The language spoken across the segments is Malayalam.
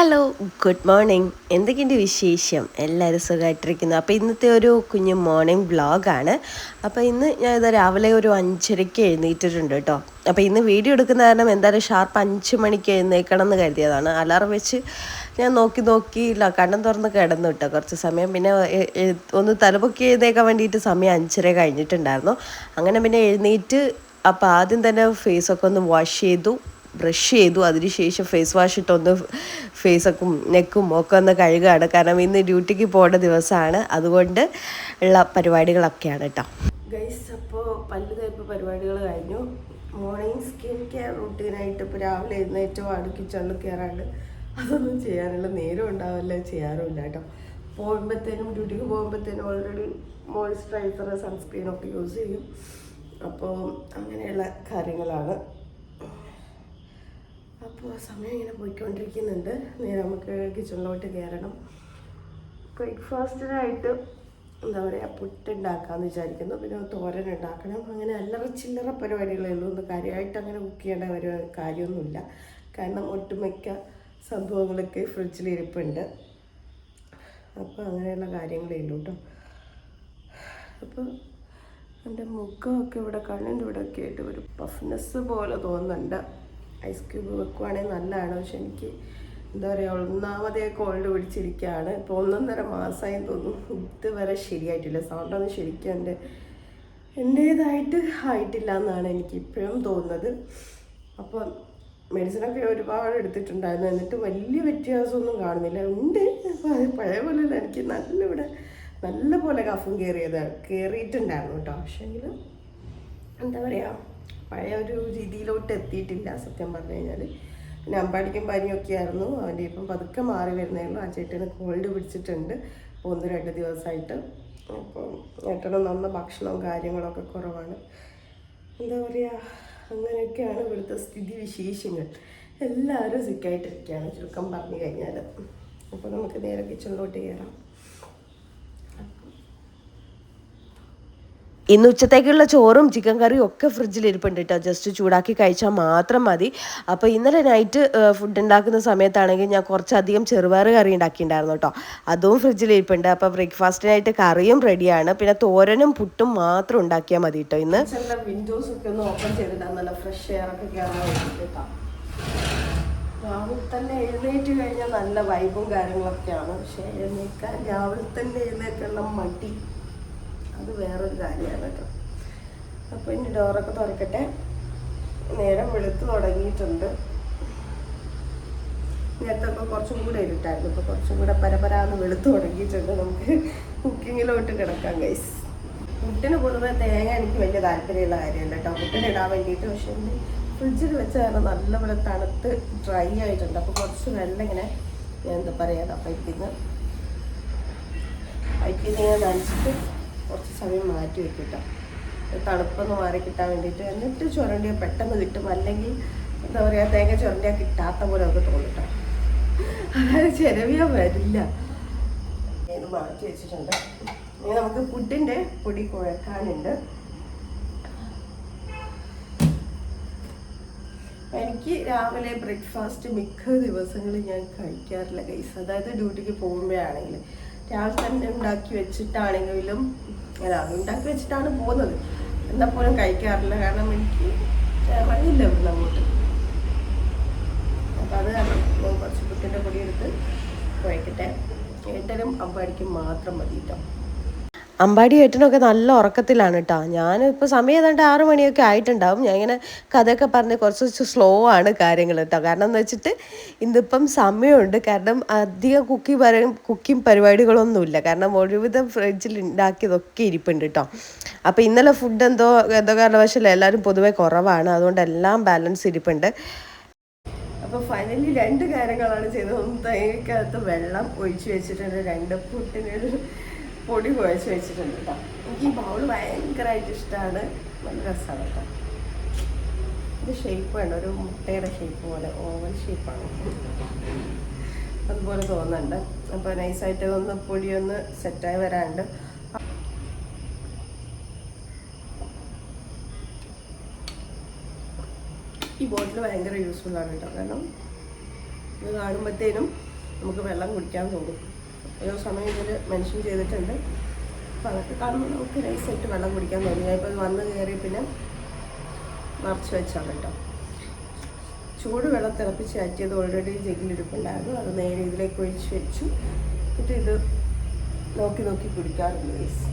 ഹലോ ഗുഡ് മോർണിംഗ് എന്തൊക്കെയുണ്ട് വിശേഷം? എല്ലാവരും സുഖമായിട്ടിരിക്കുന്നു. അപ്പോൾ ഇന്നത്തെ ഒരു കുഞ്ഞു മോർണിംഗ് വ്ളോഗാണ് അപ്പോൾ ഇന്ന് ഞാൻ ഇത് രാവിലെ ഒരു അഞ്ചരയ്ക്ക് എഴുന്നേറ്റിട്ടുണ്ട് കേട്ടോ. അപ്പോൾ ഇന്ന് വീഡിയോ എടുക്കുന്ന കാരണം എന്തായാലും ഷാർപ്പ് അഞ്ച് മണിക്ക് എഴുന്നേക്കണം എന്ന് കരുതിയതാണ്. അലാറം വെച്ച് ഞാൻ നോക്കി നോക്കിയില്ല കണ്ണും തുറന്ന് കിടന്നു കേട്ടോ കുറച്ച് സമയം. പിന്നെ ഒന്ന് തലപൊക്കി എഴുന്നേക്കാൻ വേണ്ടിയിട്ട് സമയം അഞ്ചര കഴിഞ്ഞിട്ടുണ്ടായിരുന്നു. അങ്ങനെ പിന്നെ എഴുന്നേറ്റ് അപ്പോൾ ആദ്യം തന്നെ ഫേസൊക്കെ ഒന്ന് വാഷ് ചെയ്തു. ബ്രഷ് ചെയ്തു. അതിനുശേഷം ഫേസ് വാഷ് ഇട്ടൊന്ന് ഫേസൊക്കെ നെക്കും ഒക്കെ ഒന്ന് കഴുകുകയാണ് കാരണം ഇന്ന് ഡ്യൂട്ടിക്ക് പോകേണ്ട ദിവസമാണ്. അതുകൊണ്ട് ഉള്ള പരിപാടികളൊക്കെയാണ് കേട്ടോ ഗൈസ് അപ്പോൾ പല്ല് തേപ്പ് പരിപാടികൾ കഴിഞ്ഞു. മോർണിംഗ് സ്കിൻ കെയർ റൂട്ടീനായിട്ട് ഇപ്പോൾ രാവിലെ എഴുന്നേറ്റ് ആണ് കിച്ചണിൽ കയറാണ്ട് അതൊന്നും ചെയ്യാനുള്ള നേരം ഉണ്ടാവില്ല ചെയ്യാറുമില്ല കേട്ടോ പോകുമ്പോഴത്തേനും ഡ്യൂട്ടിക്ക് പോകുമ്പോഴത്തേനും ഓൾറെഡി മോയ്സ്ചറൈസർ സൺസ്ക്രീനൊക്കെ യൂസ് ചെയ്യും. അപ്പോൾ അങ്ങനെയുള്ള കാര്യങ്ങളാണ്. അപ്പോൾ സമയം ഇങ്ങനെ പോയിക്കൊണ്ടിരിക്കുന്നുണ്ട്. നേരെ നമുക്ക് കിച്ചണിലോട്ട് കയറണം. ബ്രേക്ക്ഫാസ്റ്റിനായിട്ട് എന്താ പറയുക പുട്ട് ഉണ്ടാക്കാമെന്ന് വിചാരിക്കുന്നു. പിന്നെ തോരൻ ഉണ്ടാക്കണം. അങ്ങനെ അല്ലറ ചില്ലറ പരിപാടികളേ ഉള്ളൂ. ഒന്ന് കാര്യമായിട്ട് അങ്ങനെ കുക്ക് ചെയ്യേണ്ട ഒരു കാര്യമൊന്നുമില്ല. കാരണം ഒട്ടുമിക്ക സംഭവങ്ങളൊക്കെ ഫ്രിഡ്ജിൽ ഇരിപ്പുണ്ട്. അപ്പോൾ അങ്ങനെയുള്ള കാര്യങ്ങളേ ഉള്ളൂ കേട്ടോ. അപ്പോൾ എന്റെ മുഖമൊക്കെ ഇവിടെ കണ്ണിന്റെ ഇവിടെ ഒക്കെ ആയിട്ട് ഒരു പഫ്നെസ് പോലെ തോന്നുന്നുണ്ട്. ഐസ് ക്യൂബ് വെക്കുവാണെങ്കിൽ നല്ലതാണ്. പക്ഷെ എനിക്ക് എന്താ പറയുക ഒന്നാമതേ കോൾഡ് പിടിച്ചിരിക്കുകയാണ്. ഇപ്പോൾ ഒന്നൊന്നര മാസമായി തോന്നുന്നു. ഇതുവരെ ശരിയായിട്ടില്ല. സൗണ്ടൊന്നും ശരിക്കും എന്റെ എന്റേതായിട്ട് ആയിട്ടില്ല എന്നാണ് എനിക്ക് ഇപ്പോഴും തോന്നുന്നത്. അപ്പം മെഡിസിനൊക്കെ ഒരുപാട് എടുത്തിട്ടുണ്ടായിരുന്നു. എന്നിട്ട് വലിയ വ്യത്യാസമൊന്നും കാണുന്നില്ല. ഉണ്ട്. അപ്പോൾ പഴയ പോലെയല്ല. എനിക്ക് നല്ല ഇവിടെ നല്ല പോലെ കഫം കയറിയത് കയറിയിട്ടുണ്ടായിരുന്നു കേട്ടോ. പക്ഷേങ്കിൽ എന്താ പറയുക പഴയ ഒരു രീതിയിലോട്ട് എത്തിയിട്ടില്ല സത്യം പറഞ്ഞു കഴിഞ്ഞാൽ പിന്നെ അമ്പാടിക്കും പനിയൊക്കെ ആയിരുന്നു. അവന്റെ ഇപ്പം പതുക്കെ മാറി വരുന്നേ ഉള്ളൂ. ആ ചേട്ടന് കോൾഡ് പിടിച്ചിട്ടുണ്ട്. ഒന്ന് രണ്ട് ദിവസമായിട്ട്. അപ്പോൾ ഏട്ടന് നന്ന ഭക്ഷണവും കാര്യങ്ങളൊക്കെ കുറവാണ്. എന്താ പറയുക അങ്ങനെയൊക്കെയാണ് ഇവിടുത്തെ സ്ഥിതി വിശേഷങ്ങൾ. എല്ലാവരും സിക്കായിട്ടിരിക്കുകയാണ് ചുരുക്കം പറഞ്ഞു കഴിഞ്ഞാൽ അപ്പോൾ നമുക്ക് നേരെ കിച്ചണിലോട്ട് കയറാം. ഇന്ന് ഉച്ചത്തേക്കുള്ള ചോറും ചിക്കൻ കറിയും ഒക്കെ ഫ്രിഡ്ജിൽ ഇരിപ്പുണ്ട് കേട്ടോ ജസ്റ്റ് ചൂടാക്കി കഴിച്ചാൽ മാത്രം മതി. അപ്പോൾ ഇന്നലെ നൈറ്റ് ഫുഡ് ഉണ്ടാക്കുന്ന സമയത്താണെങ്കിൽ ഞാൻ കുറച്ചധികം ചെറുപയർ കറി ഉണ്ടാക്കിയിട്ടുണ്ടായിരുന്നു കേട്ടോ അതും ഫ്രിഡ്ജിൽ ഇരിപ്പുണ്ട്. അപ്പോൾ ബ്രേക്ക്ഫാസ്റ്റിനായിട്ട് കറിയും റെഡിയാണ് പിന്നെ തോരനും പുട്ടും മാത്രം ഉണ്ടാക്കിയാൽ മതി കേട്ടോ ഇന്ന്. വിൻഡോസ് ഒക്കെ ഓപ്പൺ നല്ല ഫ്രഷ് എയർ ഒക്കെ രാവിലെ തന്നെ എഴുന്നേറ്റ് കഴിഞ്ഞാൽ നല്ല വൈബും കാര്യങ്ങളൊക്കെയാണ്. പക്ഷേ എഴുന്നേക്കാൻ രാവിലെ തന്നെ എഴുന്നേറ്റുള്ള മടി. അത് വേറൊരു കാര്യമാണ് കേട്ടോ. അപ്പോൾ ഇനി ഡോറൊക്കെ തുറക്കട്ടെ. നേരം വെളുത്ത് തുടങ്ങിയിട്ടുണ്ട്. നേരത്തെ ഇപ്പോൾ കുറച്ചും കൂടെ ഇരുട്ടായിരുന്നു. ഇപ്പോൾ കുറച്ചും കൂടെ പരപരാന്ന് വെളുത്ത് തുടങ്ങിയിട്ടുണ്ട്. നമുക്ക് കുക്കിങ്ങിലോട്ട് കിടക്കാം ഗൈസ് പുട്ടിന് പൊതുവെ തേങ്ങ എനിക്ക് വലിയ താല്പര്യമുള്ള കാര്യമല്ല കേട്ടോ. പുട്ടിന് ഇടാൻ വേണ്ടിയിട്ട് പക്ഷേ എന്റെ ഫ്രിഡ്ജിൽ വെച്ച കാരണം നല്ലപോലെ തണുത്ത് ഡ്രൈ ആയിട്ടുണ്ട്. അപ്പോൾ കുറച്ച് വെള്ളം ഇങ്ങനെ എന്താ പറയുക പൈപ്പിന്ന് പൈപ്പിൽ ഇങ്ങനെ നനച്ചിട്ട് കുറച്ച് സമയം മാറ്റി വെക്കും കേട്ടോ തണുപ്പൊന്ന് മാറി കിട്ടാൻ വേണ്ടിയിട്ട് എന്നിട്ട് ചുരണ്ടിയോ പെട്ടെന്ന് കിട്ടും. അല്ലെങ്കിൽ എന്താ പറയുക തേങ്ങ ചുരണ്ടിയാൽ കിട്ടാത്ത പോലെ ഒക്കെ തോന്നും കേട്ടോ അതായത് ചിലവിയാ വരില്ല. മാറ്റി വെച്ചിട്ടുണ്ട്. ഇനി നമുക്ക് പുഡിന്റെ പൊടി കുഴക്കാനുണ്ട്. എനിക്ക് രാവിലെ ബ്രേക്ക്ഫാസ്റ്റ് മിക്ക ദിവസങ്ങളിൽ ഞാൻ കഴിക്കാറില്ല കൈസ് അതായത് ഡ്യൂട്ടിക്ക് പോകുമ്പോഴാണെങ്കിൽ രാവിലെ തന്നെ ഉണ്ടാക്കി വെച്ചിട്ടാണെങ്കിലും അല്ല ഉണ്ടാക്കി വെച്ചിട്ടാണ് പോകുന്നത്. എന്നാൽ പോലും കഴിക്കാറില്ല. കാരണം എനിക്ക് ഇറങ്ങില്ല ഇവിടുന്ന് അങ്ങോട്ട്. അപ്പം അത് കാരണം ഞാൻ കുറച്ച് പുട്ടിന്റെ പൊടി എടുത്ത് കുഴക്കട്ടെ. ഏട്ടനും അമ്പടിക്കും മാത്രം മതി കേട്ടോ അമ്പാടി ഏട്ടനൊക്കെ നല്ല ഉറക്കത്തിലാണ് കേട്ടോ ഞാനിപ്പോൾ സമയം ഏതാണ്ട് ആറു മണിയൊക്കെ ആയിട്ടുണ്ടാവും. ഞാൻ ഇങ്ങനെ കഥയൊക്കെ പറഞ്ഞ് കുറച്ച് കുറച്ച് സ്ലോ ആണ് കാര്യങ്ങൾ കേട്ടോ കാരണം എന്ന് വെച്ചിട്ട് ഇന്നിപ്പം സമയമുണ്ട്. കാരണം അധികം കുക്കി പറയും കുക്കിംഗ് പരിപാടികളൊന്നുമില്ല. കാരണം ഒരുവിധം ഫ്രിഡ്ജിൽ ഉണ്ടാക്കിയതൊക്കെ ഇരിപ്പുണ്ട് കേട്ടോ അപ്പോൾ ഇന്നലെ ഫുഡ് എന്തോ എന്തോ കാരണവശാലും എല്ലാവരും പൊതുവേ കുറവാണ്. അതുകൊണ്ട് എല്ലാം ബാലൻസ് ഇരിപ്പുണ്ട്. അപ്പോൾ ഫൈനലി രണ്ട് കാര്യങ്ങളാണ് ചെയ്തത്. ഒന്ന് തേങ്ങക്കകത്ത് വെള്ളം ഒഴിച്ചു വെച്ചിട്ടുണ്ട്. രണ്ട് പുട്ടിന് പൊടി കുഴച്ച് വെച്ചിട്ടുണ്ട് കേട്ടോ എനിക്ക് ഈ ബൗൾ ഭയങ്കരമായിട്ട് ഇഷ്ടമാണ് നല്ല രസമാണ് കേട്ടോ ഇത് ഷേപ്പ് വേണം ഒരു മുട്ടയുടെ ഷേപ്പ് പോലെ ഓവൽ ഷേപ്പാണ് അതുപോലെ തോന്നുന്നുണ്ട്. അപ്പോൾ നൈസായിട്ട് ഒന്ന് പൊടിയൊന്ന് സെറ്റായി വരാണ്ട് ഈ ബോട്ടിൽ ഭയങ്കര യൂസ്ഫുള്ളാണ് കേട്ടോ കാരണം ഇത് കാണുമ്പോഴത്തേനും നമുക്ക് വെള്ളം കുടിക്കാൻ തോന്നും. ഓരോ സമയം ഇതിൽ മെൻഷൻ ചെയ്തിട്ടുണ്ട്. അപ്പോൾ അതൊക്കെ കാണുമ്പോൾ നമുക്ക് നൈസായിട്ട് വെള്ളം കുടിക്കാൻ തോന്നി. ഞാനിപ്പോൾ വന്ന് കയറി പിന്നെ മറച്ചു വെച്ചാണ് കേട്ടോ ചൂട് വെള്ളം തിളപ്പിച്ച് ആറ്റിയത് ഓൾറെഡി ജഗ്ഗിലിരിപ്പുണ്ടായിരുന്നു അത് നേരെ ഇതിലേക്ക് ഒഴിച്ച് വെച്ചു. എന്നിട്ട് ഇത് നോക്കി നോക്കി കുടിക്കാറുണ്ട് ഗൈസ്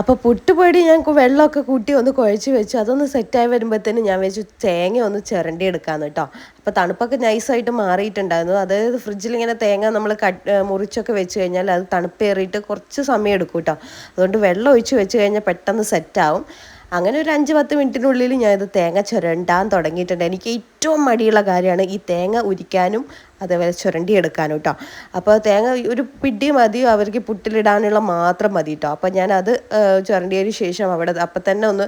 അപ്പോൾ പൊട്ടുപൊടി ഞാൻ വെള്ളമൊക്കെ കൂട്ടി ഒന്ന് കുഴച്ച് വെച്ചു. അതൊന്ന് സെറ്റായി വരുമ്പോഴത്തേനും ഞാൻ വെച്ചു തേങ്ങ ഒന്ന് ചിരണ്ടി എടുക്കാമെന്ന് കേട്ടോ അപ്പോൾ തണുപ്പൊക്കെ നൈസായിട്ട് മാറിയിട്ടുണ്ടായിരുന്നു. അതായത് ഫ്രിഡ്ജിൽ ഇങ്ങനെ തേങ്ങ നമ്മൾ കട്ട് മുറിച്ചൊക്കെ വെച്ച് കഴിഞ്ഞാൽ അത് തണുപ്പേറിയിട്ട് കുറച്ച് സമയം എടുക്കും കേട്ടോ അതുകൊണ്ട് വെള്ളം ഒഴിച്ച് വെച്ച് കഴിഞ്ഞാൽ പെട്ടെന്ന് സെറ്റാവും അങ്ങനെ ഒരു അഞ്ച് പത്ത് മിനിറ്റിനുള്ളിൽ ഞാൻ ഇത് തേങ്ങ ചുരണ്ടാൻ തുടങ്ങിയിട്ടുണ്ട്. എനിക്ക് ഏറ്റവും മടിയുള്ള കാര്യമാണ് ഈ തേങ്ങ ഉരിക്കാനും അതേപോലെ ചുരണ്ടി എടുക്കാനും കേട്ടോ അപ്പോൾ തേങ്ങ ഒരു പിടി മതി അവർക്ക് പുട്ടിലിടാനുള്ള മാത്രം മതി കേട്ടോ അപ്പോൾ ഞാനത് ചുരണ്ടിയതിന് ശേഷം അവിടെ അപ്പം തന്നെ ഒന്ന്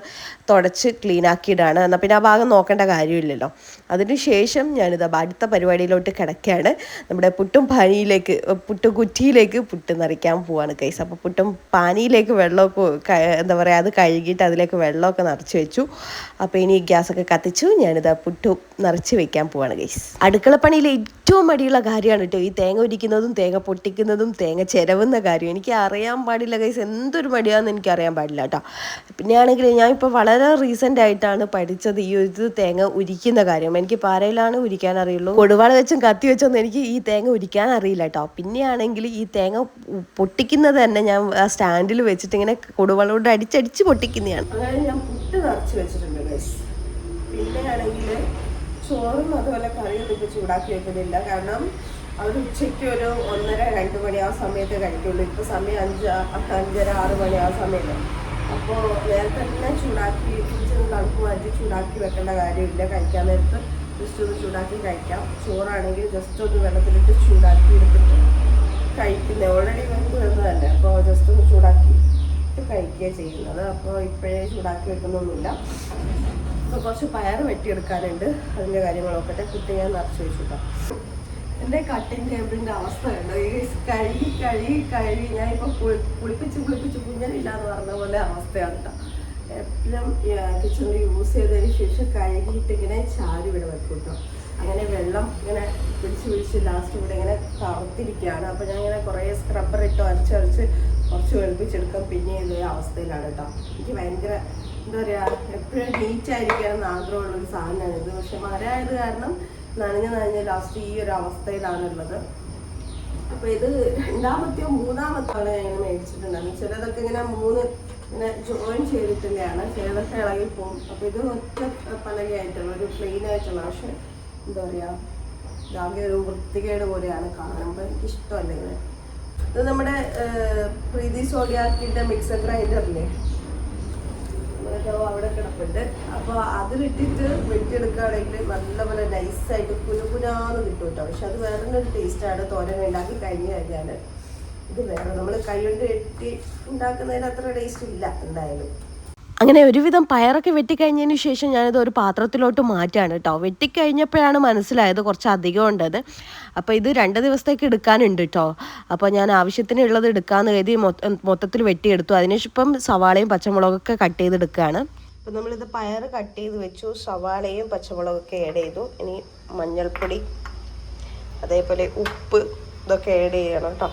തുടച്ച് ക്ലീൻ ആക്കിയിടാണ്. എന്നാൽ പിന്നെ ആ ഭാഗം നോക്കേണ്ട കാര്യമില്ലല്ലോ. അതിന് ശേഷം ഞാനിത് അടുത്ത പരിപാടിയിലോട്ട് കിടക്കുകയാണ്. നമ്മുടെ പുട്ടും പാനിയിലേക്ക് പുട്ടും കുറ്റിയിലേക്ക് പുട്ട് നിറയ്ക്കാൻ പോവാണ് കൈസ്. അപ്പോൾ പുട്ടും പാനിയിലേക്ക് വെള്ളമൊക്കെ എന്താ പറയുക അത് കഴുകിയിട്ട് അതിലേക്ക് വെള്ളമൊക്കെ നിറച്ച് വെച്ചു. അപ്പോൾ ഇനി ഗ്യാസൊക്കെ കത്തിച്ചു. ഞാനിത് പുട്ടു നിറച്ച് വെക്കാൻ പോവാണ് ഗൈസ് അടുക്കളപ്പണിയിൽ ഏറ്റവും മടിയുള്ള കാര്യമാണ് കേട്ടോ ഈ തേങ്ങ ഉരിക്കുന്നതും തേങ്ങ പൊട്ടിക്കുന്നതും തേങ്ങ ചിരവുന്ന കാര്യം. എനിക്ക് അറിയാൻ പാടില്ല ഗൈസ് എന്തൊരു മടിയാണെന്ന് എനിക്ക് അറിയാൻ പാടില്ല കേട്ടോ പിന്നെ ആണെങ്കിൽ ഞാൻ ഇപ്പോൾ വളരെ റീസെന്റ് ആയിട്ടാണ് പഠിച്ചത് ഈ ഒരു തേങ്ങ ഉരിക്കുന്ന കാര്യം. എനിക്ക് പാരയിലാണ് ഉരിക്കാൻ അറിയുള്ളൂ. കൊടുവാള വെച്ചും കത്തി വെച്ചൊന്നും എനിക്ക് ഈ തേങ്ങ ഉരിക്കാൻ അറിയില്ല കേട്ടോ പിന്നെയാണെങ്കിൽ ഈ തേങ്ങ പൊട്ടിക്കുന്നത് തന്നെ ഞാൻ ആ സ്റ്റാൻഡിൽ വെച്ചിട്ട് ഇങ്ങനെ കൊടുവാളോട് അടിച്ചടിച്ച് പൊട്ടിക്കുന്നതാണ്. ഞാൻ പുട്ട് നിറച്ച് വെച്ചിട്ടുണ്ട് ഗൈസ് പിന്നെയാണെങ്കിൽ ചോറും അതുപോലെ കറിയൊന്നും ഇപ്പോൾ ചൂടാക്കി വെക്കുന്നില്ല കാരണം അവർ ഉച്ചയ്ക്ക് ഒരു ഒന്നര രണ്ട് മണി ആ സമയത്ത് കഴിക്കുള്ളൂ. ഇപ്പോൾ സമയം അഞ്ച് അഞ്ചര ആറ് മണി ആ സമയത്ത്. അപ്പോൾ നേരത്തെ തന്നെ ചൂടാക്കി ഫ്രിഡ്ജിൽ തണുപ്പ് മാറ്റി ചൂടാക്കി വെക്കേണ്ട കാര്യമില്ല. കഴിക്കാൻ നേരത്ത് ജസ്റ്റ് ഒന്ന് ചൂടാക്കി കഴിക്കാം. ചോറാണെങ്കിൽ ജസ്റ്റ് ഒന്ന് വെള്ളത്തിലിട്ട് ചൂടാക്കി എടുത്തിട്ട് കഴിക്കുന്നത് ഓൾറെഡി വെന്ത് വന്നതല്ലേ. അപ്പോൾ ജസ്റ്റ് ഒന്ന് ചൂടാക്കി കഴിക്കുകയാണ് കഴിക്കുക ചെയ്യുന്നത്. അപ്പോൾ ഇപ്പോഴേ ചൂടാക്കി വെക്കുന്നൊന്നുമില്ല. അപ്പോൾ കുറച്ച് പയർ വെട്ടിയെടുക്കാനുണ്ട്. അതിന്റെ കാര്യങ്ങളൊക്കെ കുട്ടി ഞാൻ നിറച്ച് വെച്ചിട്ടോ. എന്റെ കട്ടിങ് ടേബിളിന്റെ അവസ്ഥ കണ്ടോ? ഈ കഴുകി കഴുകി കഴുകി. ഞാൻ ഇപ്പോൾ കുളിപ്പിച്ച് കുളിപ്പിച്ച് കുഞ്ഞനില്ലാന്ന് പറഞ്ഞ പോലെ അവസ്ഥയാണ് കേട്ടോ എപ്പോഴും കിച്ചണിൽ യൂസ് ചെയ്തതിന് ശേഷം കഴുകിയിട്ട് ഇങ്ങനെ ചാരി ഇവിടെ വെക്കും അങ്ങനെ വെള്ളം ഇങ്ങനെ പിടിച്ച് പിടിച്ച് ലാസ്റ്റ് ഇവിടെ ഇങ്ങനെ തറുത്തിരിക്കുകയാണ്. അപ്പോൾ ഞാൻ ഇങ്ങനെ കുറേ സ്ക്രബ്ബർ ഇട്ട് അരച്ചരച്ച് കുറച്ച് വെളുപ്പിച്ചെടുക്കാം. പിന്നെ ഇതേ അവസ്ഥയിലാണ് കേട്ടോ എനിക്ക് ഭയങ്കര എന്താ പറയുക എപ്പോഴും നീറ്റായിരിക്കണം ആഗ്രഹമുള്ളൊരു സാധനമാണ്. ഇത് പക്ഷെ മഴ ആയത് കാരണം നനഞ്ഞ് നനഞ്ഞ് ലാസ്റ്റ് ഈ ഒരു അവസ്ഥയിലാണുള്ളത്. അപ്പൊ ഇത് രണ്ടാമത്തെയോ മൂന്നാമത്തോ ആണ് ഞാൻ ഇങ്ങനെ മേടിച്ചിട്ടുണ്ടായിരുന്നു. ചിലതൊക്കെ ഇങ്ങനെ മൂന്ന് ഇങ്ങനെ ജോയിൻ ചെയ്തിട്ടുള്ളതാണ് ചിലതൊക്കെ ഇളകി പോകും. അപ്പൊ ഇത് ഒറ്റ പലകയായിട്ടുള്ള ഒരു പ്ലെയിൻ ആയിട്ടുള്ള പക്ഷെ എന്താ പറയാ ഇതാകെ ഒരു വൃത്തികേട് പോലെയാണ് കാണുമ്പോൾ എനിക്ക് ഇഷ്ടമല്ല ഇത്. നമ്മുടെ പ്രീതി സോഡിയാക്കിന്റെ മിക്സർ ഗ്രൈൻഡറില്ലേ നമ്മളൊക്കെ അവിടെ കിടപ്പുണ്ട്. അപ്പോൾ അതിലിട്ടിട്ട് വെട്ടിയെടുക്കുകയാണെങ്കിൽ നല്ലപോലെ നൈസായിട്ട് കുനുകുനാന്ന് കിട്ടും കേട്ടോ പക്ഷെ അത് വേറെ ഒരു ടേസ്റ്റാണ് തോരൻ ഉണ്ടാക്കി കഴിഞ്ഞ് കഴിഞ്ഞാൽ ഇത് വേറെ. നമ്മൾ കൈ കൊണ്ട് വെട്ടി ഉണ്ടാക്കുന്നതിന് അത്ര ടേസ്റ്റ് ഇല്ല എന്തായാലും. അങ്ങനെ ഒരുവിധം പയറൊക്കെ വെട്ടിക്കഴിഞ്ഞതിന് ശേഷം ഞാനിത് ഒരു പാത്രത്തിലോട്ട് മാറ്റാണ് കേട്ടോ. വെട്ടിക്കഴിഞ്ഞപ്പോഴാണ് മനസ്സിലായത് കുറച്ച് അധികം ഉണ്ടത്. അപ്പോൾ ഇത് രണ്ട് ദിവസത്തേക്ക് എടുക്കാനുണ്ട് കേട്ടോ. അപ്പോൾ ഞാൻ ആവശ്യത്തിനുള്ളത് എടുക്കാമെന്ന് കരുതി മൊത്ത- മൊത്തത്തിൽ വെട്ടിയെടുത്തു. അതിനുശേഷം സവാളയും പച്ചമുളകൊക്കെ കട്ട് ചെയ്തെടുക്കുകയാണ്. അപ്പോൾ നമ്മളിത് പയർ കട്ട് ചെയ്ത് വെച്ചു. സവാളയും പച്ചമുളകൊക്കെ ആഡ് ചെയ്തു. ഇനി മഞ്ഞൾപ്പൊടി അതേപോലെ ഉപ്പ് ഇതൊക്കെ ആഡ് ചെയ്യണം കേട്ടോ.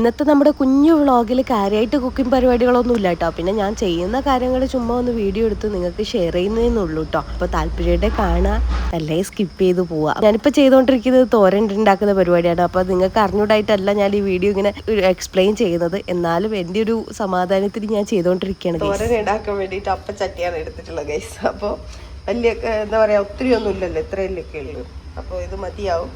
ഇന്നത്തെ നമ്മുടെ കുഞ്ഞു വ്ളോഗിൽ കാര്യമായിട്ട് കുക്കിംഗ് പരിപാടികളൊന്നും ഇല്ല കേട്ടോ പിന്നെ ഞാൻ ചെയ്യുന്ന കാര്യങ്ങൾ ചുമ്മാ ഒന്ന് വീഡിയോ എടുത്ത് നിങ്ങൾക്ക് ഷെയർ ചെയ്യുന്നതെന്നുള്ളൂ കേട്ടോ അപ്പോൾ താല്പര്യമായിട്ട് കാണാൻ അല്ലേ? സ്കിപ്പ് ചെയ്ത് പോവാം. ഞാനിപ്പോൾ ചെയ്തുകൊണ്ടിരിക്കുന്നത് തോരൻ ഉണ്ടാക്കുന്ന പരിപാടിയാണ്. അപ്പോൾ നിങ്ങൾക്ക് അറിഞ്ഞൂടായിട്ടല്ല ഞാൻ ഈ വീഡിയോ ഇങ്ങനെ എക്സ്പ്ലെയിൻ ചെയ്യുന്നത്. എന്നാലും എന്റെ ഒരു സമാധാനത്തിന് ഞാൻ ചെയ്തുകൊണ്ടിരിക്കുകയാണ് തോരൻ ഉണ്ടാക്കാൻ വേണ്ടിയിട്ട് അപ്പം ചട്ടിയാണ് എടുത്തിട്ടുള്ളത് ഗൈസ് അപ്പോൾ വലിയ എന്താ പറയാ ഒത്തിരി ഒന്നും ഇല്ലല്ലോ ഇത്രയല്ലേ ഉള്ളൂ. അപ്പോൾ ഇത് മതിയാവും.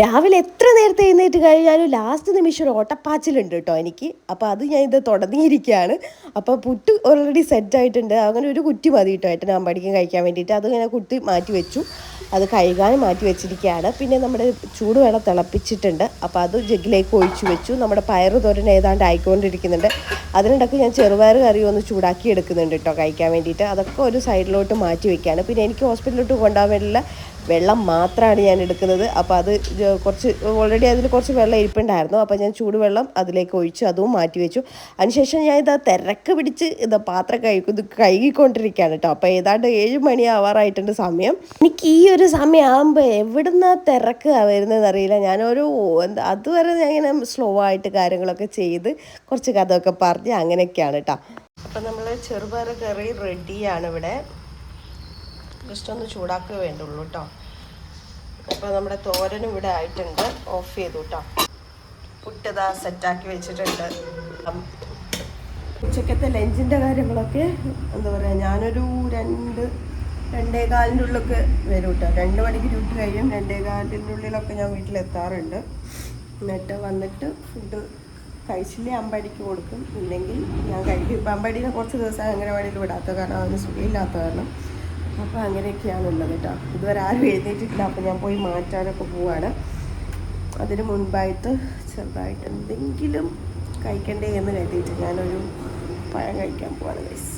രാവിലെ എത്ര നേരത്തെ എഴുന്നേറ്റ് കഴിഞ്ഞാലും ലാസ്റ്റ് നിമിഷം ഒരു ഓട്ടപ്പാച്ചിലുണ്ട് കേട്ടോ എനിക്ക്. അപ്പോൾ അത് ഞാൻ ഇത് തുടങ്ങിയിരിക്കുകയാണ്. അപ്പോൾ പുട്ട് ഓൾറെഡി സെറ്റ് ആയിട്ടുണ്ട്. അങ്ങനെ ഒരു കുറ്റി മതി കേട്ടോ ഏട്ടൻ അമ്പടിക്കും കഴിക്കാൻ വേണ്ടിയിട്ട്. അത് ഇങ്ങനെ കുട്ടി മാറ്റി വെച്ചു. അത് കഴുകാൻ മാറ്റി വെച്ചിരിക്കുകയാണ്. പിന്നെ നമ്മുടെ ചൂടുവെള്ളം തിളപ്പിച്ചിട്ടുണ്ട്. അപ്പോൾ അത് ജഗ്ഗിലേക്ക് ഒഴിച്ചു വെച്ചു. നമ്മുടെ പയർ തോരൻ ഏതാണ്ട് ആയിക്കൊണ്ടിരിക്കുന്നുണ്ട്. അതിനിടയ്ക്ക് ഞാൻ ചെറുപയർ കറി ഒന്ന് ചൂടാക്കി എടുക്കുന്നുണ്ട് കേട്ടോ കഴിക്കാൻ വേണ്ടിയിട്ട്. അതൊക്കെ ഒരു സൈഡിലോട്ട് മാറ്റി വെക്കുകയാണ്. പിന്നെ എനിക്ക് ഹോസ്പിറ്റലിലോട്ട് കൊണ്ടുപോകാൻ വേണ്ടിയുള്ള വെള്ളം മാത്രമാണ് ഞാൻ എടുക്കുന്നത്. അപ്പോൾ അത് കുറച്ച് ഓൾറെഡി അതിൽ കുറച്ച് വെള്ളം ഇരിപ്പുണ്ടായിരുന്നു. അപ്പോൾ ഞാൻ ചൂടുവെള്ളം അതിലേക്ക് ഒഴിച്ചു അതും മാറ്റി വെച്ചു. അതിനുശേഷം ഞാൻ ഇതാ തിരക്ക് പിടിച്ച് ഇതാ പാത്രം കഴുകും ഇത് കഴുകിക്കൊണ്ടിരിക്കുകയാണ് കേട്ടോ അപ്പോൾ ഏതാണ്ട് ഏഴ് മണി ആവാറായിട്ടുണ്ട് സമയം. എനിക്ക് ഈ ഒരു സമയമാകുമ്പോൾ എവിടുന്ന തിരക്ക് വരുന്നതെന്ന് അറിയില്ല. ഞാനൊരു എന്താ അതുവരെ ഞാൻ ഇങ്ങനെ സ്ലോ ആയിട്ട് കാര്യങ്ങളൊക്കെ ചെയ്ത് കുറച്ച് കഥയൊക്കെ പറഞ്ഞ് അങ്ങനെയൊക്കെയാണ് കേട്ടോ അപ്പം നമ്മൾ ചെറുപയർ കറി റെഡിയാണ് ഇവിടെ. ജസ്റ്റ് ഒന്ന് ചൂടാക്കുക വേണ്ടുള്ളൂ കേട്ടോ അപ്പോൾ നമ്മുടെ തോരനും ഇവിടെ ആയിട്ടുണ്ട്. ഓഫ് ചെയ്തു കേട്ടോ പുട്ടതാ സെറ്റാക്കി വെച്ചിട്ടുണ്ട്. ഉച്ചക്കത്തെ ലഞ്ചിന്റെ കാര്യങ്ങളൊക്കെ എന്താ പറയുക ഞാനൊരു രണ്ട് രണ്ടേ കാലിന്റെ ഉള്ളിലൊക്കെ വരും കേട്ടോ രണ്ട് മണിക്ക് ഡ്യൂട്ടി കഴിയും. രണ്ടേ കാലിന്റെ ഉള്ളിലൊക്കെ ഞാൻ വീട്ടിലെത്താറുണ്ട്. എന്നിട്ട് വന്നിട്ട് ഫുഡ് കഴിച്ചില്ലേ അമ്പടിക്ക് കൊടുക്കും. ഇല്ലെങ്കിൽ ഞാൻ കഴിക്കും. ഇപ്പം അമ്പടീനെ കുറച്ച് ദിവസം അംഗനവാടിയിൽ വിടാത്ത കാരണം അവന് സുഖമില്ലാത്ത കാരണം. അപ്പോൾ അങ്ങനെയൊക്കെയാണ് ഉള്ളത് കേട്ടോ ഇതുവരെ ആരും എഴുന്നേറ്റിട്ടില്ല അപ്പോൾ ഞാൻ പോയി മാറ്റാനൊക്കെ പോവാണ്. അതിന് മുൻപായിട്ട് ചെറുതായിട്ട് എന്തെങ്കിലും കഴിക്കണ്ടേ എന്ന് കരുതിയിട്ട് ഞാനൊരു പഴം കഴിക്കാൻ പോവാണ് ഗൈസ്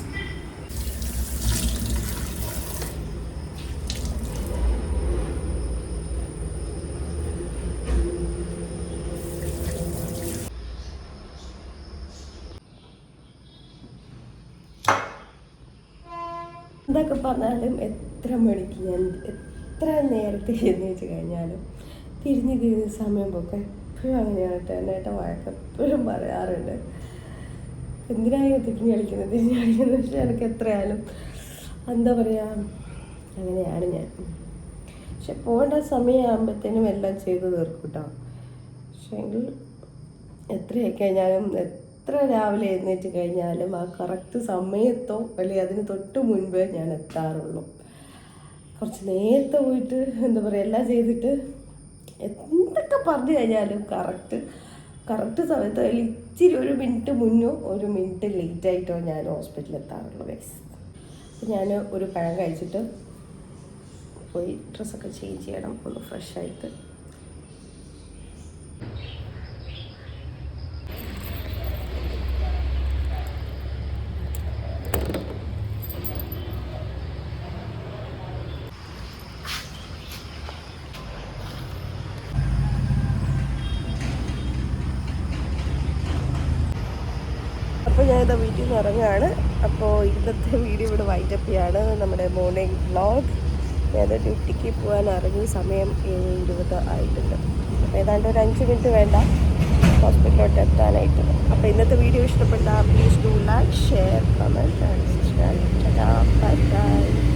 എന്തൊക്കെ പറഞ്ഞാലും എത്ര മണിക്ക് ഞാൻ എത്ര നേരത്തെ എഴുന്നേറ്റ് കഴിഞ്ഞാലും തിരിഞ്ഞ് തിരിഞ്ഞ് സമയം പോക്കെ. എപ്പോഴും അങ്ങനെയാണ് കേട്ടോ. എന്റെ ഏട്ടൻ വഴക്ക് എപ്പോഴും പറയാറുണ്ട്. എന്തിനാണ് തിരിഞ്ഞ് കളിക്കുന്നത്? തിരിഞ്ഞ് കളിക്കുന്നത് പക്ഷേ എനിക്ക് എത്രയായാലും എന്താ പറയുക അങ്ങനെയാണ് ഞാൻ. പക്ഷെ പോകേണ്ട സമയമാകുമ്പോഴത്തേനും എല്ലാം ചെയ്ത് തീർക്കും കേട്ടോ. പക്ഷേങ്കിൽ എത്രയൊക്കെ കഴിഞ്ഞാലും എത്ര രാവിലെ എഴുന്നേറ്റ് കഴിഞ്ഞാലും ആ കറക്റ്റ് സമയത്തോ അല്ലെങ്കിൽ അതിന് തൊട്ട് മുൻപേ ഞാൻ എത്താറുള്ളൂ. കുറച്ച് നേരത്തെ പോയിട്ട് എന്താ പറയുക എല്ലാം ചെയ്തിട്ട് എന്തൊക്കെ പറഞ്ഞു കഴിഞ്ഞാലും കറക്റ്റ് കറക്റ്റ് സമയത്ത് അതിൽ ഇച്ചിരി ഒരു മിനിറ്റ് മുന്നോ ഒരു മിനിറ്റ് ലേറ്റ് ആയിട്ടോ ഞാൻ ഹോസ്പിറ്റലിൽ എത്താറുള്ളൂ ഗൈസ് ഞാൻ ഒരു പഴം കഴിച്ചിട്ട് പോയി ഡ്രസ്സൊക്കെ ചേഞ്ച് ചെയ്യണം ഒന്ന് ഫ്രഷ് ആയിട്ട് അപ്പോൾ നിന്ന് ഇറങ്ങുകയാണ് അപ്പോൾ ഇന്നത്തെ വീഡിയോ ഇവിടെ വൈറ്റപ്പിയാണ് നമ്മുടെ മോർണിംഗ് വ്ളോഗ് ഞാൻ ഡ്യൂട്ടിക്ക് പോകാൻ ഇറങ്ങി സമയം ഏഴ് ഇരുപത് ആയിട്ടുണ്ട്. അപ്പോൾ ഏതാണ്ട് ഒരു അഞ്ച് മിനിറ്റ് വേണ്ട. ഹോസ്പിറ്റലിലോട്ട് എത്താനായിട്ട്. അപ്പോൾ ഇന്നത്തെ വീഡിയോ ഇഷ്ടപ്പെട്ടാൽ please do like share comment and subscribe bye bye